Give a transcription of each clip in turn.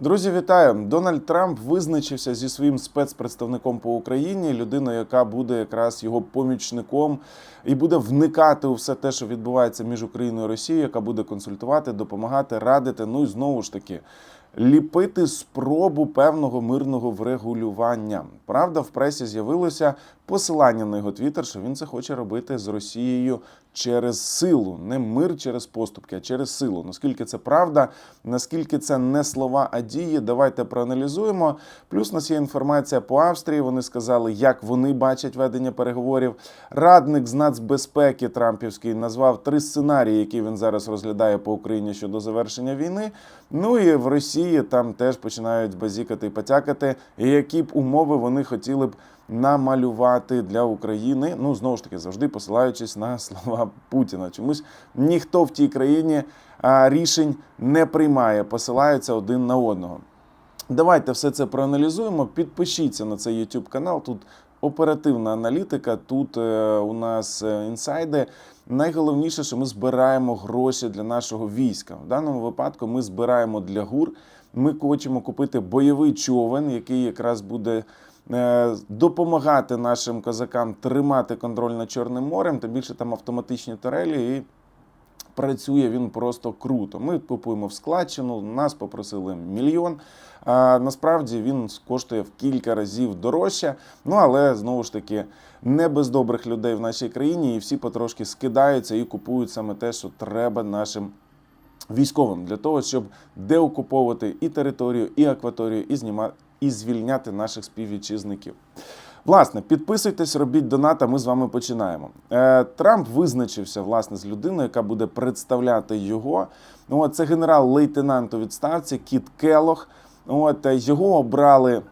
Друзі, вітаю! Дональд Трамп визначився зі своїм спецпредставником по Україні, людиною, яка буде якраз його помічником і буде вникати у все те, що відбувається між Україною і Росією, яка буде консультувати, допомагати, радити. Ну і знову ж таки. Ліпити спробу певного мирного врегулювання. Правда, в пресі з'явилося посилання на його твіттер, що він це хоче робити з Росією через силу, не мир через поступки, а через силу. Наскільки це правда, наскільки це не слова, а дії, давайте проаналізуємо. Плюс у нас є інформація по Австрії. Вони сказали, як вони бачать ведення переговорів. Радник з нацбезпеки Трампівський назвав три сценарії, які він зараз розглядає по Україні щодо завершення війни. Ну і в Росії там теж починають базікати і потякати, які б умови вони хотіли б намалювати для України. Ну знову ж таки, завжди посилаючись на слова Путіна. Чомусь ніхто в тій країні рішень не приймає, посилаються один на одного. Давайте все це проаналізуємо. Підпишіться на цей YouTube канал. Тут оперативна аналітика. Тут е, у нас е, інсайди. Найголовніше, що ми збираємо гроші для нашого війська. В даному випадку ми збираємо для ГУР. Ми хочемо купити бойовий човен, який якраз буде допомагати нашим козакам тримати контроль над Чорним морем. Та більше там автоматичні турелі і працює він просто круто. Ми купуємо в складчину, нас попросили мільйон. А насправді він коштує в кілька разів дорожче. Ну але знову ж таки не без добрих людей в нашій країні, і всі потрошки скидаються і купують саме те, що треба нашим. Військовим для того, щоб деокуповувати і територію, і акваторію, і знімати і звільняти наших співвітчизників. Власне, підписуйтесь, робіть донат, а Ми з вами починаємо. Е, Трамп визначився власне з людиною, яка буде представляти його. Ну, це генерал-лейтенант у відставці Кіт Келох. От е, його обрали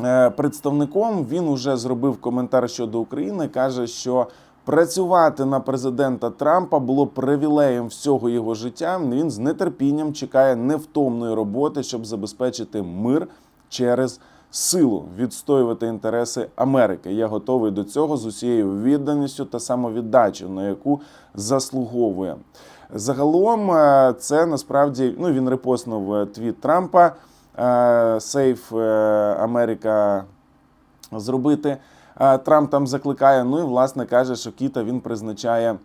е, представником. Він уже зробив коментар щодо України. каже, що працювати на президента Трампа було привілеєм всього його життя. Він з нетерпінням чекає невтомної роботи, щоб забезпечити мир через силу відстоювати інтереси Америки. Я готовий до цього з усією відданістю та самовіддачею, на яку заслуговує. Загалом, е, це насправді ну він репостнув е, твіт Трампа Сейф Америка зробити. Е, Трамп там закликає. Ну і власне каже, що Кіта він призначає.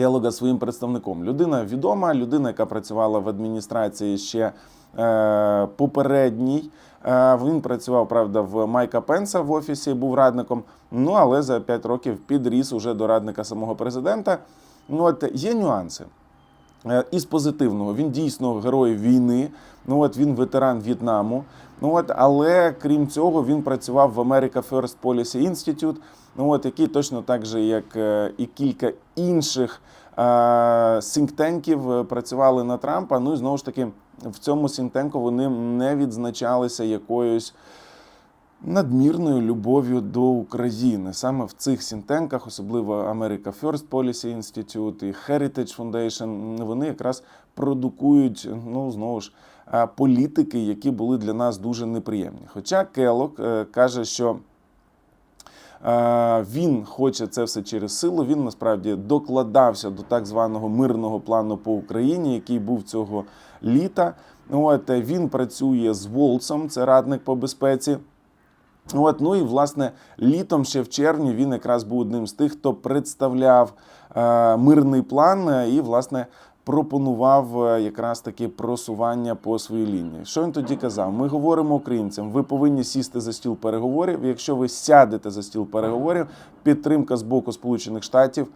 Келога своїм представником. Людина відома, людина, яка працювала в адміністрації ще е, попередній. Е, він працював, правда, в Майка Пенса в офісі, був радником. Ну але за 5 років підріс уже до радника самого президента. Ну от є нюанси. Е, Із позитивного він дійсно герой війни. Ну от він ветеран В'єтнаму. Ну от, але крім цього, він працював в America First Policy Institute, ну от який точно так же, як е, і кілька інших сінктенків працювали на Трампа. Ну і знову ж таки, в цьому сінктенку вони не відзначалися якоюсь. Надмірною любов'ю до України саме в цих сінтенках, особливо America First Policy Institute і Heritage Foundation, вони якраз продукують ну знову ж політики, які були для нас дуже неприємні. Хоча Келок каже, що він хоче це все через силу. Він насправді докладався до так званого мирного плану по Україні, який був цього літа. От він працює з Волцом, це радник по безпеці. От, ну і власне літом ще в червні він якраз був одним з тих, хто представляв е, мирний план і власне пропонував е, якраз таки просування по своїй лінії. Що він тоді казав? Ми говоримо українцям, ви повинні сісти за стіл переговорів. Якщо ви сядете за стіл переговорів, підтримка з боку Сполучених Штатів.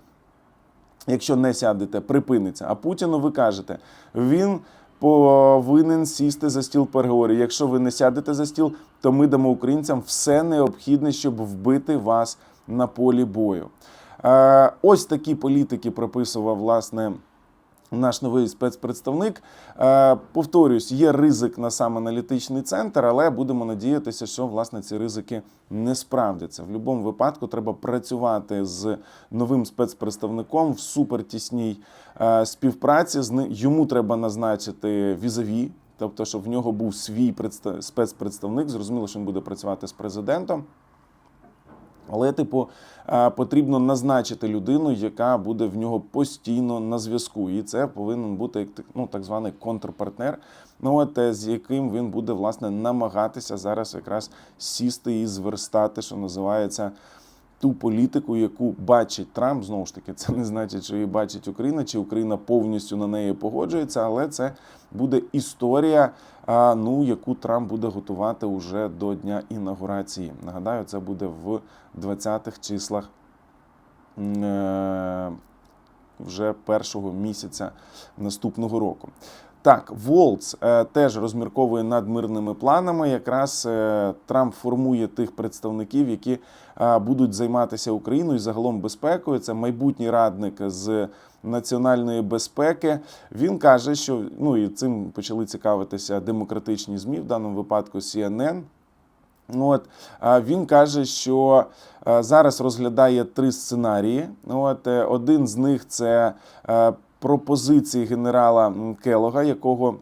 Якщо не сядете, припиниться. А Путіну ви кажете, він повинен сісти за стіл переговорів. Якщо ви не сядете за стіл, то ми дамо українцям все необхідне, щоб вбити вас на полі бою. Е, ось такі політики прописував власне. Наш новий спецпредставник. Е, повторюсь, є ризик на сам аналітичний центр, але будемо надіятися, що власне ці ризики не справдяться. В будь-якому випадку треба працювати з новим спецпредставником в супертісній е, співпраці. З йому треба назначити візові, тобто, щоб в нього був свій спецпредставник. Зрозуміло, що він буде працювати з президентом. Але, типу, е, потрібно назначити людину, яка буде в нього постійно на зв'язку. І це повинен бути ну, так званий контрпартнер, ну, от, е, з яким він буде власне намагатися зараз якраз сісти і зверстати, що називається. Ту політику, яку бачить Трамп, знову ж таки, це не значить, що її бачить Україна, чи Україна повністю на неї погоджується, але це буде історія, ну, яку Трамп буде готувати уже до дня інаугурації. Нагадаю, це буде в 20-х числах е, вже першого місяця наступного року. Так, Волц е, теж розмірковує над мирними планами. Якраз е, Трамп формує тих представників, які е, будуть займатися Україною і загалом безпекою. Це майбутній радник з національної безпеки. Він каже, що ну і цим почали цікавитися демократичні змі, в даному випадку CNN. От він каже, що зараз розглядає три сценарії. От один з них це пропозиції генерала Келога, якого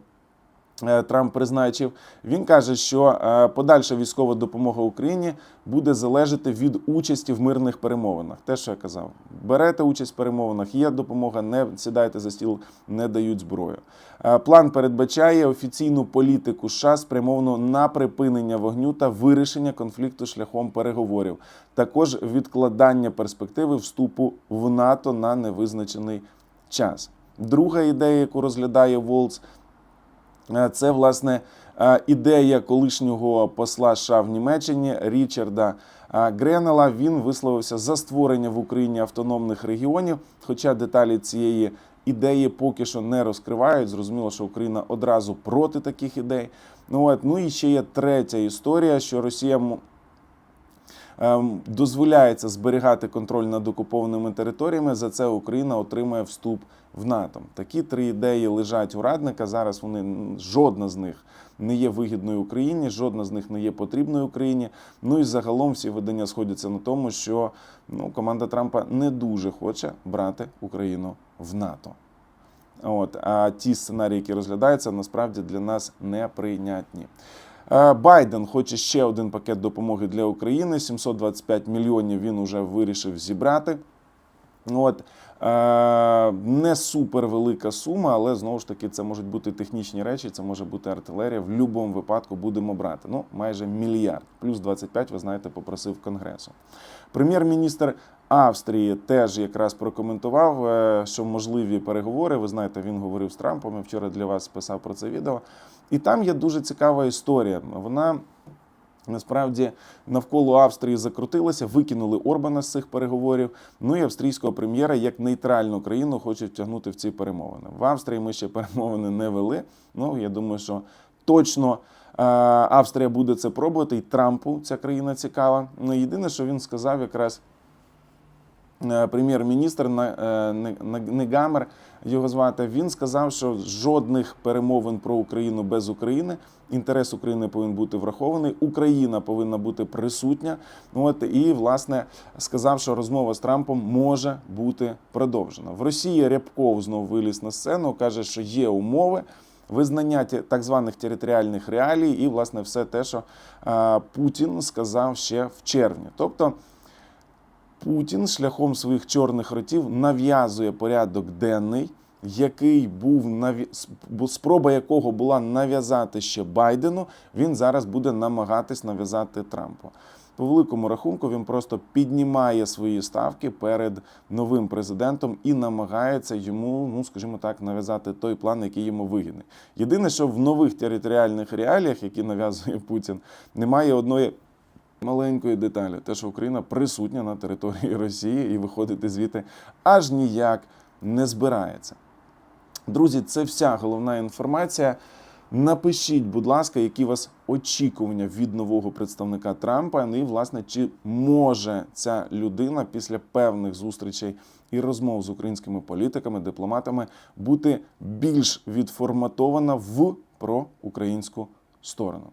е, Трамп призначив. Він каже, що е, подальша військова допомога Україні буде залежати від участі в мирних перемовинах. Те, що я казав, берете участь в перемовинах, є допомога, не сідайте за стіл, не дають зброю. Е, План передбачає офіційну політику США спрямовану на припинення вогню та вирішення конфлікту шляхом переговорів. Також відкладання перспективи вступу в НАТО на невизначений час. Друга ідея, яку розглядає Волц, Е, Це власне е, ідея колишнього посла США в Німеччині Річарда е, Гренела. Він висловився за створення в Україні автономних регіонів. Хоча деталі цієї ідеї поки що не розкривають. Зрозуміло, що Україна одразу проти таких ідей. Ну от ну і ще є третя історія, що Росія дозволяється зберігати контроль над окупованими територіями. За це Україна отримає вступ в НАТО. Такі три ідеї лежать у радника. Зараз вони жодна з них не є вигідною Україні, жодна з них не є потрібною Україні. Ну і загалом всі видання сходяться на тому, що ну, команда Трампа не дуже хоче брати Україну в НАТО. От, а ті сценарії, які розглядаються, насправді для нас неприйнятні. Е, Байден хоче ще один пакет допомоги для України. 725 мільйонів він уже вирішив зібрати. От, е, не супер велика сума, але знову ж таки це можуть бути технічні речі, це може бути артилерія. В будь-якому випадку будемо брати. Ну, майже мільярд. Плюс 25, ви знаєте, попросив Конгресу. Прем'єр-міністр Австрії теж якраз прокоментував, е, що можливі переговори. Ви знаєте, він говорив з Трампом. Я вчора для вас писав про це відео. І там є дуже цікава історія. Вона Насправді навколо Австрії закрутилося, викинули Орбана з цих переговорів. Ну і австрійського прем'єра як нейтральну країну хочуть втягнути в ці перемовини. В Австрії ми ще перемовини не вели. Ну я думаю, що точно е, Австрія буде це пробувати, і Трампу ця країна цікава. Ну єдине, що він сказав, якраз прем'єр-міністр е, Не- Негамер, його звати, він сказав, що жодних перемовин про Україну без України. Інтерес України повинен бути врахований. Україна повинна бути присутня. От і власне сказав, що розмова з Трампом може бути продовжена. В Росії Рябков знову виліз на сцену, каже, що є умови. Визнання так званих територіальних реалій, і власне все те, що е, Путін сказав ще в червні. Тобто Путін шляхом своїх чорних ротів нав'язує порядок денний, який був наві... спроба якого була нав'язати ще Байдену. Він зараз буде намагатись нав'язати Трампу. По великому рахунку він просто піднімає свої ставки перед новим президентом і намагається йому, ну скажімо так, нав'язати той план, який йому вигідний. Єдине, що в нових територіальних реаліях, які нав'язує Путін, немає одної маленької деталі, те, що Україна присутня на території Росії і виходити звідти аж ніяк не збирається. Друзі, це вся головна інформація. Напишіть, будь ласка, які у вас очікування від нового представника Трампа, ну і власне, чи може ця людина після певних зустрічей і розмов з українськими політиками, дипломатами бути більш відформатована в проукраїнську сторону.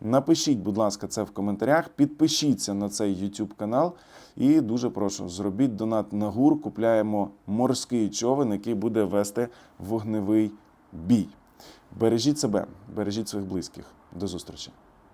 Напишіть, будь ласка, це в коментарях. Підпишіться на цей YouTube канал. І дуже прошу, зробіть донат на гур. Купляємо морський човен, який буде вести вогневий бій. Бережіть себе, бережіть своїх близьких. До зустрічі.